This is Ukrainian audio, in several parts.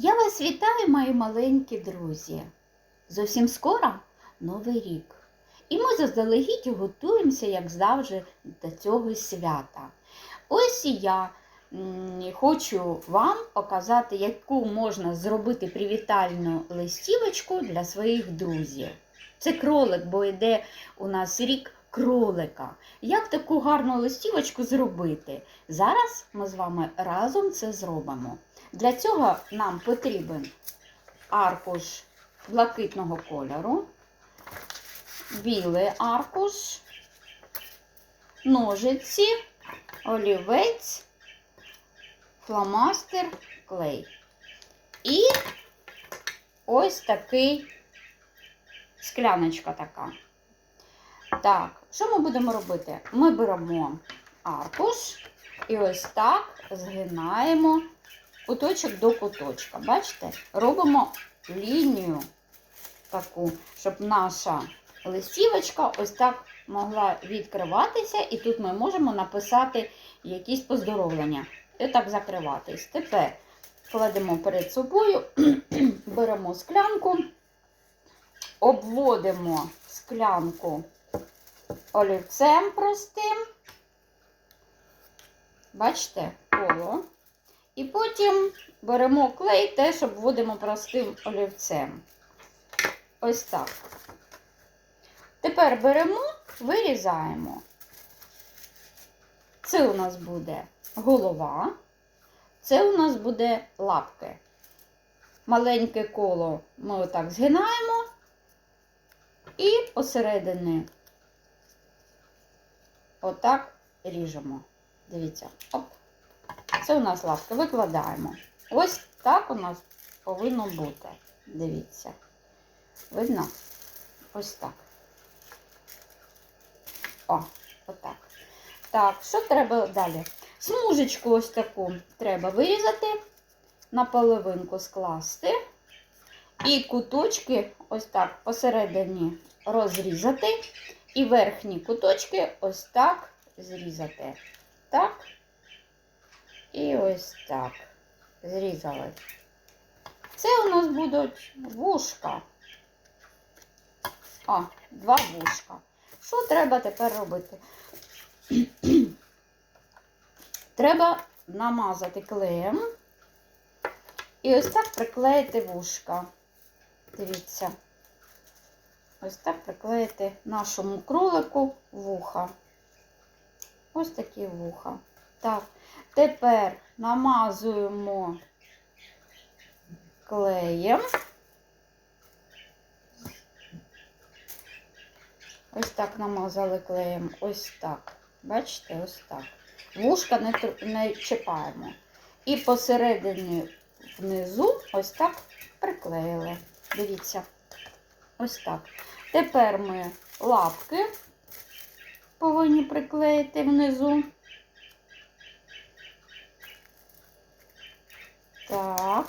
Я вас вітаю, мої маленькі друзі. Зовсім скоро Новий рік. І ми заздалегідь готуємося, як завжди, до цього свята. Ось і я хочу вам показати, яку можна зробити привітальну листівочку для своїх друзів. Це кролик, бо йде у нас рік кролика. Як таку гарну листівочку зробити? Зараз ми з вами разом це зробимо. Для цього нам потрібен аркуш блакитного кольору, білий аркуш, ножиці, олівець, фломастер, клей. І ось такий скляночка така. Так, що ми будемо робити? Ми беремо аркуш і ось так згинаємо куточок до куточка. Бачите? Робимо лінію таку, щоб наша листівочка ось так могла відкриватися, і тут ми можемо написати якісь поздоровлення. І так закриватись. Тепер кладемо перед собою, беремо склянку, обводимо склянку олівцем простим. Бачите, коло. І потім беремо клей, теж обводимо простим олівцем. Ось так. Тепер беремо, вирізаємо. Це у нас буде голова, це у нас буде лапки. Маленьке коло ми отак згинаємо і посередині отак ріжемо. Дивіться, оп. Це у нас лапки. Викладаємо. Ось так у нас повинно бути. Дивіться. Видно? Ось так. О, отак. Так, що треба далі? Смужечку ось таку треба вирізати, на половинку скласти. І куточки ось так посередині розрізати. І верхні куточки ось так зрізати. Так. І ось так. Зрізали. Це у нас будуть вушка. О, два вушка. Що треба тепер робити? треба намазати клеєм і ось так приклеїти вушка. Дивіться. Ось так приклеїти нашому кролику вуха. Ось такі вуха. Так, тепер намазуємо клеєм. Ось так намазали клеєм. Ось так. Бачите, ось так. Вушка не, не чіпаємо. І посередині внизу ось так приклеїли. Дивіться. Ось так. Тепер ми лапки повинні приклеїти внизу. Так.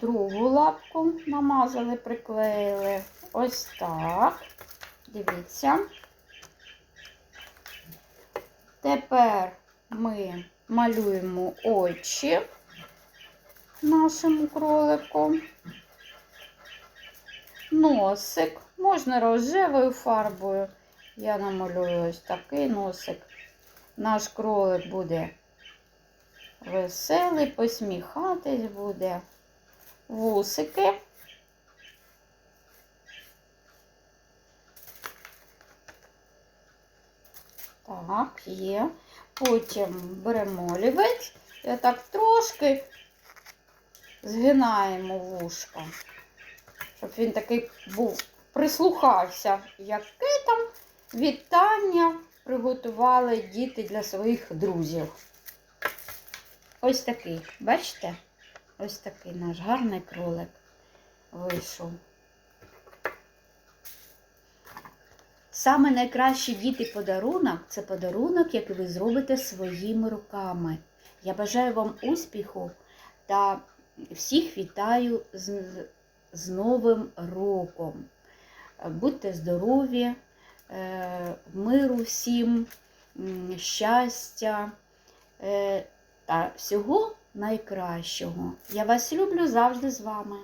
Другу лапку намазали, приклеїли. Ось так. Дивіться. Тепер ми малюємо очі нашому кролику. Носик. Можна рожевою фарбою. Я намалюю ось такий носик. Наш кролик буде веселий, посміхатись буде. Вусики. Так, є. Потім беремо олівець і отак трошки згинаємо вушка, щоб він такий був, прислухався, яке там вітання приготували діти для своїх друзів. Ось такий, бачите? Ось такий наш гарний кролик вийшов. Саме найкращий діти подарунок це подарунок, який ви зробите своїми руками. Я бажаю вам успіху та всіх вітаю з, з Новим роком. Будьте здорові, е, миру всім, щастя е, та всього найкращого. Я вас люблю завжди з вами.